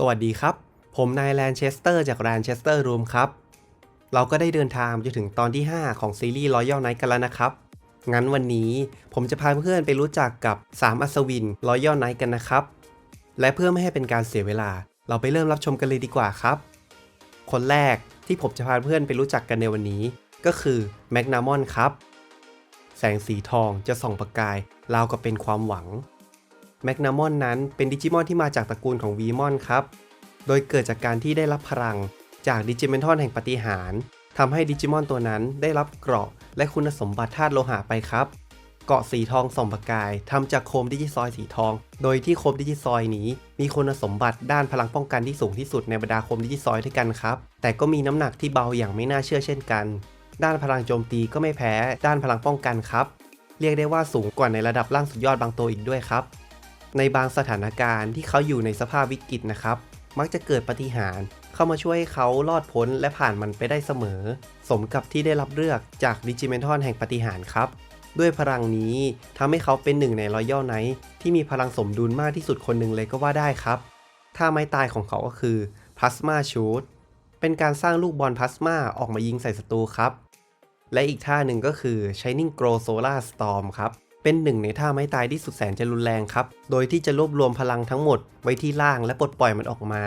สวัสดีครับ ผมนายแลนเชสเตอร์จากแลนเชสเตอร์รูมครับ เราก็ได้เดินทางจนถึงตอนที่ 5 ของซีรีส์ Royal Knight กันแล้วนะครับ งั้นวันนี้ผมจะพาเพื่อนไปรู้จักกับ 3 อัศวิน Royal Knight กันนะครับ และเพื่อไม่ให้เป็นการเสียเวลา เราไปเริ่มรับชมกันเลยดีกว่าครับ คนแรกที่ผมจะพาเพื่อนไปรู้จักกันในวันนี้ ก็คือแมกนามอนครับ แสงสีทองจะส่องประกายราวกับเป็นความหวัง แมกนามอนนั้นเป็นดิจิมอนที่มาจากตระกูลของวีมอนครับ โดยเกิดจากการที่ได้รับพลัง จากดิจิเมนทอนแห่งปฏิหารทำให้ดิจิมอนตัวนั้นได้รับเกราะ และคุณสมบัติธาตุโลหะไปครับ เกราะสีทองส่องประกายทำจากโคมดิจิซอยสีทอง โดยที่โคมดิจิซอยนี้ มีคุณสมบัติด้านพลังป้องกันที่สูงที่สุดในบรรดาโคมดิจิซอยด้วยกันครับ แต่ก็มีน้ำหนักที่เบาอย่างไม่น่าเชื่อเช่นกัน ด้านพลังโจมตีก็ไม่แพ้ ด้านพลังป้องกันครับ เรียกได้ว่าสูงกว่าในระดับล่างสุดยอดบางตัวอีกด้วยครับ ในบางสถานการณ์ที่เขาอยู่ในสภาพวิกฤตนะครับ มักจะเกิดปฏิหารเข้ามาช่วยให้เขารอดพ้นและผ่านมันไปได้เสมอ สมกับที่ได้รับเลือกจากดิจิเมนทอนแห่งปฏิหารครับ ด้วยพลังนี้ทำให้เขาเป็นหนึ่งในรอยัลไนท์ที่มีพลังสมดุลมากที่สุดคนหนึ่งเลยก็ว่าได้ครับท่าไม้ตายของเขาก็คือพลาสมาชูตเป็นการสร้างลูกบอลพลาสมาออกมายิงใส่ศัตรูครับ และอีกท่าหนึ่งก็คือ Shining Glow Solar Storm ครับ เป็นหนึ่งในท่าไม้ตายที่สุดแสนจะรุนแรงครับ โดยที่จะรวบรวมพลังทั้งหมดไว้ที่ล่างและปลดปล่อยมันออกมา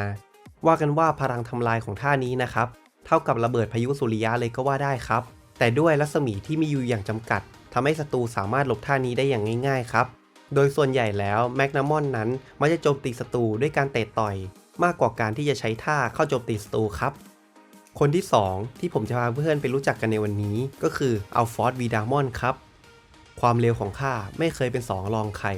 ว่ากันว่าพลังทำลายของท่านี้นะครับ เท่ากับระเบิดพายุสุริยะเลยก็ว่าได้ครับ แต่ด้วยรัศมีที่มีอยู่อย่างจำกัดทำให้ศัตรูสามารถหลบท่านี้ได้อย่างง่ายๆครับ โดยส่วนใหญ่แล้วแมกนามอนนั้นมักจะโจมตีศัตรูด้วยการเตะต่อย มากกว่าการที่จะใช้ท่าเข้าโจมตีศัตรูครับคนที่ 2 ที่ผมจะพาเพื่อนไปรู้จักกันในวันนี้ก็คืออัลฟอร์ดวีดามอนครับ ความเร็วของข้าไม่เคยเป็นสองรองใคร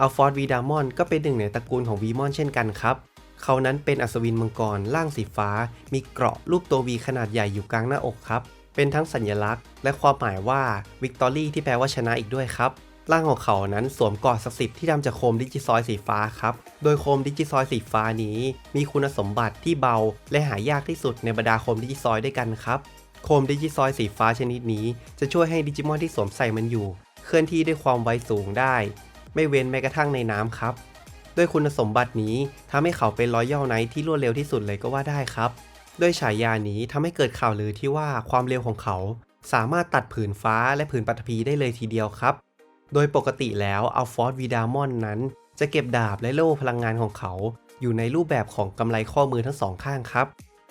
อัลฟอร์ดวีดามอนก็เป็นหนึ่งในตระกูลของวีมอนเช่นกันครับ เขานั้นเป็นอัศวินมังกรล่างสีฟ้า มีเกราะรูปตัววีขนาดใหญ่อยู่กลางหน้าอกครับ เป็นทั้งสัญลักษณ์ และความหมายว่าวิกตอรี่ที่แปลว่าชนะอีกด้วยครับร่างของเขานั้นสวมกราะศักดิ์สิทธิ์ที่ทำจากโคมดิจิซอยสีฟ้าครับ โดยโคมดิจิซอยสีฟ้านี้ มีคุณสมบัติที่เบาและหายากที่สุดในบรรดาโคมดิจิซอยด้วยกันครับ โคมดิจิซอยสีฟ้าชนิดนี้ จะช่วยให้ดิจิมอนที่สวมใส่มันอยู่ เคลื่อนที่ด้วยความไวสูงได้ ไม่เว้นแม้กระทั่งในน้ำครับ ด้วยคุณสมบัตินี้ทำให้เขาเป็นรอยัลไนท์ที่รวดเร็วที่สุดเลยก็ว่าได้ครับ ด้วยฉายานี้ทำให้เกิดข่าวลือที่ว่าความเร็วของเขา สามารถตัดผืนฟ้าและผืนปัตภีได้เลยทีเดียวครับ โดยปกติแล้วอัลฟอร์ดวีดามอนนั้น จะเก็บดาบและโล่พลังงานของเขา อยู่ในรูปแบบของกำไลข้อมือทั้งสองข้างครับ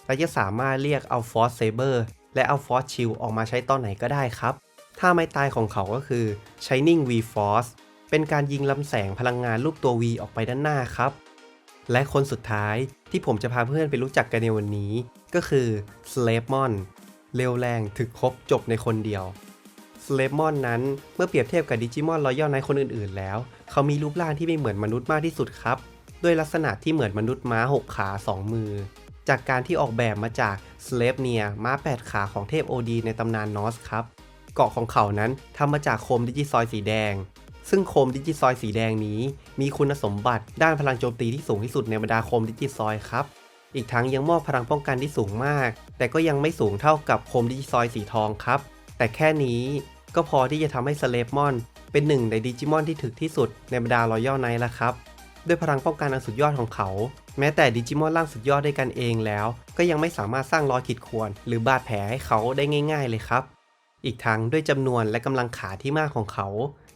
และจะสามารถเรียกอัลฟอร์ดเซเบอร์ และเอัลฟอร์ดชิลออกมาใช้ตอนไหนก็ได้ครับท่าไม้ตายของเขาก็คือ Shining V Force เป็นการยิงลำแสงพลังงานรูปตัว V ออกไปด้านหน้าครับ และคนสุดท้ายที่ผมจะพาเพื่อนไปรู้จักกันในวันนี้ ก็คือ Slave Mon เร็วแรงถึกครบจบในคนเดียว Slave Mon นั้นเมื่อเปรียบเทียบกับดิจิมอนรอยัลไนคนอื่นๆ แล้ว เขามีรูปร่างที่ไม่เหมือนมนุษย์มากที่สุดครับ ด้วยลักษณะที่เหมือนมนุษย์ม้า 6 ขา 2 มือ จากการที่ออกแบบมาจาก Slave n e a ม้า8ขาของเทพโอดีในตำนานนอสครับ เกาะของเขานั้นทำมาจากโคมดิจิซอยสีแดง ซึ่งโคมดิจิซอยสีแดงนี้ มีคุณสมบัติด้านพลังโจมตีที่สูงที่สุดในบรรดาโคมดิจิซอยครับ อีกทั้งยังมอบพลังป้องกันที่สูงมาก แต่ก็ยังไม่สูงเท่ากับโคมดิจิซอยสีทองครับ แต่แค่นี้ก็พอที่จะทำให้สเลฟมอนเป็นหนึ่งในดิจิมอนที่ถึกที่สุดในบรรดารอยัลไนท์แล้วครับ ด้วยพลังป้องกันอันสุดยอดของเขา แม้แต่ดิจิมอนร่างสุดยอดได้กันเองแล้ว ก็ยังไม่สามารถสร้างรอยขีดข่วน หรือบาดแผลให้เขาได้ง่าย ๆ เลยครับ อีกทั้งด้วยจำนวนและกำลังขาที่มากของเขา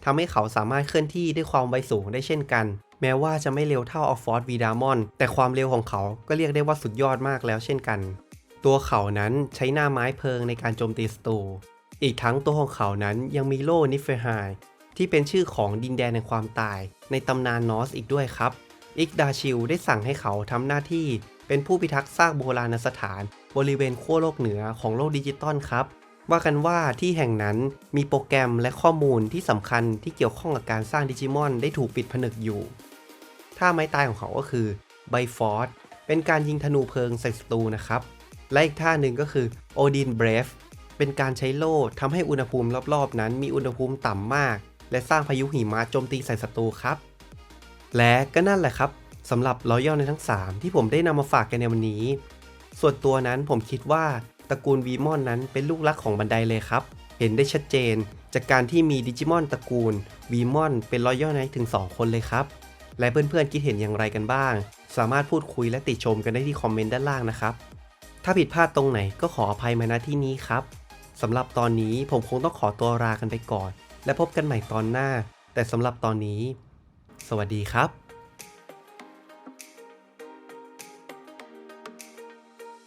ทำให้เขาสามารถเคลื่อนที่ด้วยความไวสูงได้เช่นกัน แม้ว่าจะไม่เร็วเท่าออฟฟอร์ดวีดามอนแต่ความเร็วของเขาก็เรียกได้ว่าสุดยอดมากแล้วเช่นกัน ตัวเขานั้นใช้หน้าไม้เพลิงในการโจมตีศัตรูอีกทั้งตัวของเขานั้นยังมีโล่นิฟเฟไฮ ที่เป็นชื่อของดินแดนแห่งความตาย ในตำนานนอสอีกด้วยครับ อิกดาชิลได้สั่งให้เขาทำหน้าที่ เป็นผู้พิทักษ์ซากโบราณสถาน บริเวณขั้วโลกเหนือของโลกดิจิตอลครับ ว่ากันว่าที่แห่งนั้นมีโปรแกรมและข้อมูลที่สำคัญที่เกี่ยวข้องกับการสร้างดิจิมอนได้ถูกปิดผนึกอยู่ ท่าไม้ตายของเขาก็คือไบฟอร์ดเป็นการยิงธนูเพลิงใส่ศัตรูนะครับ และอีกท่าหนึ่งก็คือโอดินเบรฟเป็นการใช้โล่ทำให้อุณหภูมิรอบๆ นั้นมีอุณหภูมิต่ำมาก และสร้างพายุหิมะโจมตีใส่ศัตรูครับ และก็นั่นแหละครับสำหรับรอยย่อในทั้ง 3 ที่ผมได้นำมาฝากกันในวันนี้ ส่วนตัวนั้นผมคิดว่าตระกูลวีมอนนั้นเป็นลูกรักของบันไดเลยครับ เห็นได้ชัดเจน จากการที่มีดิจิมอนตระกูลวีมอนเป็นรอยย่อในถึง 2 คนเลยครับ และเพื่อนๆคิดเห็นอย่างไรกันบ้าง สามารถพูดคุยและติชมกันได้ที่คอมเมนต์ด้านล่างนะครับ ถ้าผิดพลาดตรงไหนก็ขออภัยมาณที่นี้ครับสำหรับตอนนี้ผมคงต้องขอตัวลากันไปก่อน และพบกันใหม่ตอนหน้า แต่สำหรับตอนนี้ สวัสดีครับ